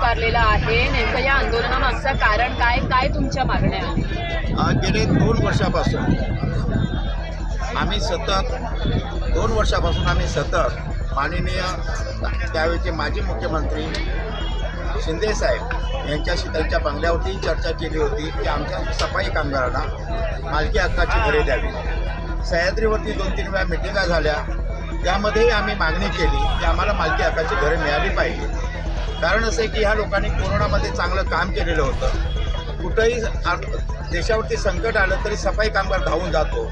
पुकारलेला आहे. नेमकं या आंदोलनामागचं कारण काय? काय तुमच्या मागण्या? आहेत गेले दोन वर्षापासून आम्ही सतत दोन वर्षापासून आम्ही सतत माननीय त्यावेळेचे माजी मुख्यमंत्री शिंदेसाहेब यांच्याशी त्यांच्या बंगल्यावरती चर्चा केली होती की आमच्या सफाई कामगारांना मालकी हक्काची घरे द्यावी. सह्याद्रीवरती दोन तीन वेळा मिटिंगा झाल्या. त्यामध्येही आम्ही मागणी केली की आम्हाला मालकी हक्काची घरे मिळाली पाहिजे. कारण असं आहे की ह्या लोकांनी कोरोनामध्ये चांगलं काम केलेलं होतं. कुठंही देशावरती संकट आलं तरी सफाई कामगार धावून जातो.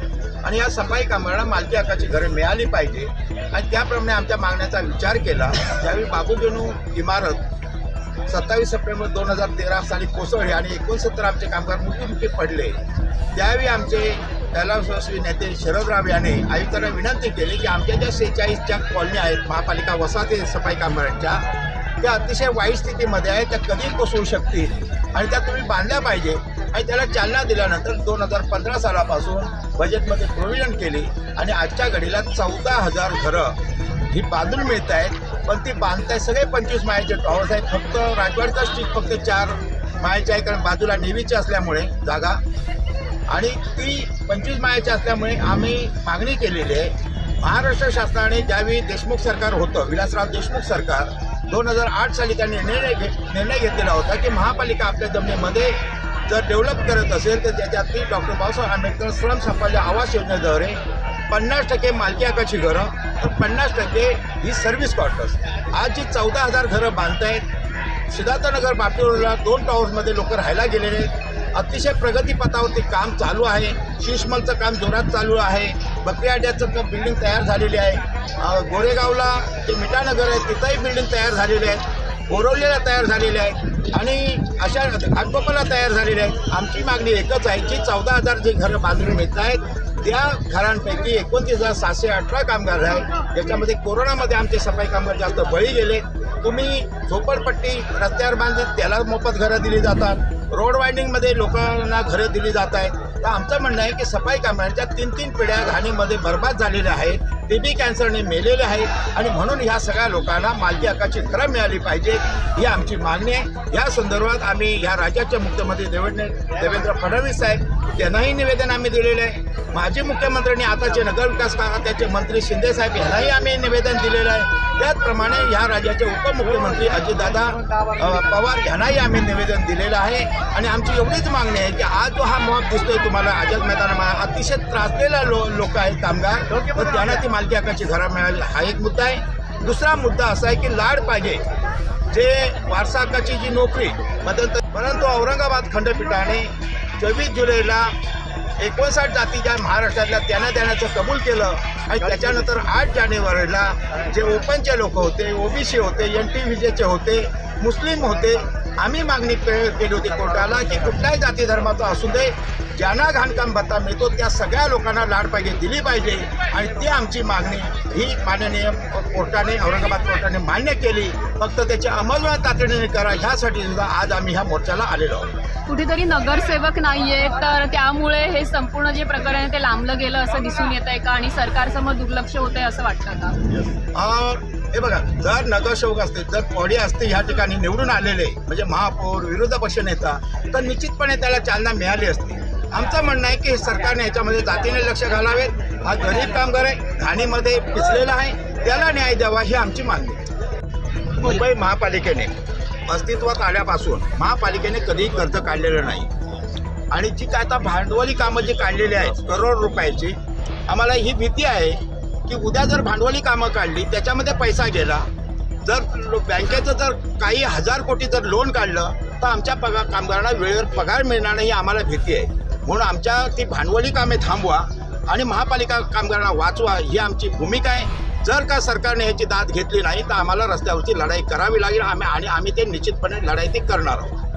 आणि या सफाई कामगारांना मालकी हक्काची घरे मिळाली पाहिजे. आणि त्याप्रमाणे आमच्या मागण्याचा विचार केला. त्यावेळी बाबूजनू इमारत सत्तावीस सप्टेंबर दोन हजार तेरा साली कोसळली आणि एकोणसत्तर आमचे कामगार मृत्युमुखी पडले. त्यावेळी आमचे कैलासवासी नेते शरदराव याने आयुक्तांना विनंती केली की आमच्या ज्या सेहेचाळीसच्या कॉलनी आहेत महापालिका वसाहती सफाई कामगारांच्या त्या अतिशय वाईट स्थितीमध्ये आहे त्या कधी कोसळू शकतील. आणि त्या तुम्ही बांधल्या पाहिजे. आणि त्याला चालना दिल्यानंतर दोन हजार पंधरा सालापासून बजेटमध्ये प्रोव्हिजन केली आणि आजच्या घडीला चौदा हजार घरं ही बांधून मिळत आहेत. पण ती बांधताय सगळे पंचवीस मायाचे टॉवर्स आहेत. फक्त राजवाडचा स्ट्रीट फक्त चार मायाचे आहे कारण बाजूला नेव्हीची असल्यामुळे जागा. आणि ती पंचवीस मायाची असल्यामुळे आम्ही मागणी केलेली आहे. महाराष्ट्र शासनाने ज्यावेळी देशमुख सरकार होतं विलासराव देशमुख सरकार दोन हजार आठ साली त्यांनी निर्णय निर्णय घेतलेला होता की महापालिका आपल्या जमिनीमध्ये जर डेव्हलप करत असेल तर त्याच्यातली डॉक्टर बाबासाहेब आंबेडकर श्रम संपल्य आवास योजनेद्वारे पन्नास टक्के मालकी हक्काची घरं तर पन्नास टक्के ही सर्व्हिस क्वार्टर्स आज जी चौदा हजार घरं बांधत आहेत सिद्धार्थनगर बापीरोडला दोन टॉवर्समध्ये लोक राहायला गेलेले आहेत. अतिशय प्रगतीपथावरती काम चालू आहे. शिशमलचं काम जोरात चालू आहे. बकरी अड्ड्याचं बिल्डिंग तयार झालेली आहे. गोरेगावला जे मिठानगर आहे तिथंही बिल्डिंग तयार झालेली आहे. बोरवलेला तयार झालेले आहेत आणि अशा घाटकोपरला तयार झालेले आहेत आमची मागणी एकच आहे की चौदा हजार जे घरं बांधून मिळत आहेत त्या घरांपैकी एकोणतीस हजार सातशे अठरा कामगार आहेत. ज्याच्यामध्ये कोरोनामध्ये आमचे सफाई कामगार जास्त बळी गेले. तुम्ही झोपडपट्टी रस्त्यावर बांधली त्याला मोफत घरं दिली जातात. रोड वाइंडिंगमध्ये लोकांना घरं दिली जात आहेत. तर आमचं म्हणणं आहे की सफाई कामगारांच्या तीन तीन पिढ्या घाणीमध्ये बर्बाद झालेल्या आहेत. टी बी कॅन्सरने मेलेले आहेत. आणि म्हणून ह्या सगळ्या लोकांना मालकी हक्काची घरं मिळाली पाहिजे ही आमची मागणी आहे. या संदर्भात आम्ही ह्या राज्याचे मुख्यमंत्री देवेंद्र देवेंद्र फडणवीस साहेब त्यांनाही निवेदन आम्ही दिलेलं आहे. माजी मुख्यमंत्र्यांनी आताचे नगरविकास खात्याचे मंत्री शिंदे साहेब यांनाही आम्ही निवेदन दिलेलं आहे. त्याचप्रमाणे या राज्याचे उपमुख्यमंत्री अजितदादा पवार यांनाही आम्ही निवेदन दिलेलं आहे. आणि आमची एवढीच मागणी आहे की आज जो हा मॉब दिसतोय तुम्हाला आझाद मैदानामध्ये अतिशय त्रासलेला लो लोक आहेत कामगार. तर त्यांना ती मालकी हक्काची घरा मिळाली. हा एक मुद्दा आहे. दुसरा मुद्दा असा आहे की लाड पाहिजे. जे वारसा हक्काची जी नोकरी बदलत परंतु औरंगाबाद खंडपीठाने चोवीस जुलैला एकोणसाठ जाती ज्या महाराष्ट्रातल्या त्यांना देण्याचं कबूल केलं. आणि त्याच्यानंतर आठ जानेवारीला जे ओपनचे लोक होते ओबीसी होते एन टी व्हीजेचे होते मुस्लिम होते आम्ही मागणी केली होती कोर्टाला की कुठल्याही जाती धर्माचा असू दे ज्यांना घाणकाम भत्ता मिळतो त्या सगळ्या लोकांना लाड पाहिजे दिली पाहिजे. आणि ती आमची मागणी ही माननीय कोर्टाने औरंगाबाद कोर्टाने मान्य केली. फक्त त्याची अंमलबजावणी तातडीने करा ह्यासाठी सुद्धा आज आम्ही ह्या मोर्चाला आलेलो आहोत. कुठेतरी नगरसेवक नाहीये तर त्यामुळे हे संपूर्ण जे प्रकरण आहे ते लांबलं गेलं असं दिसून येत आहे का? आणि सरकारसमोर दुर्लक्ष होतंय असं वाटतं का? हे बघा जर नगरसेवक असते जर पॉडी असते ह्या ठिकाणी निवडून आलेले म्हणजे महापौर विरोधी पक्ष नेता तर निश्चितपणे त्याला चालना मिळाली असती. आमचं म्हणणं आहे की सरकारने याच्यामध्ये जातीने लक्ष घालावेत. हा गरीब कामगार आहे घाणीमध्ये पिचलेला आहे त्याला न्याय द्यावा ही आमची मागणी मुंबई महापालिकेने अस्तित्वात आल्यापासून महापालिकेने कधीही कर्ज काढलेलं नाही. आणि जी काय आता भांडवली कामं जी काढलेली आहेत करोड रुपयाची आम्हाला ही भीती आहे की उद्या जर भांडवली कामं काढली त्याच्यामध्ये पैसा गेला जर लो- बँकेचं जर काही हजार कोटी जर लोन काढलं तर आमच्या पगार कामगारांना वेळेवर पगार मिळणार नाही ही आम्हाला भीती आहे. म्हणून आमच्या ती भांडवली कामे थांबवा आणि महापालिका कामगारांना वाचवा. ही आमची भूमिका आहे. जर का सरकारने ह्याची दाद घेतली नाही तर आम्हाला रस्त्यावरची लढाई करावी लागेल. आम्ही आणि आम्ही ते निश्चितपणे लढाई ती करणार आहोत.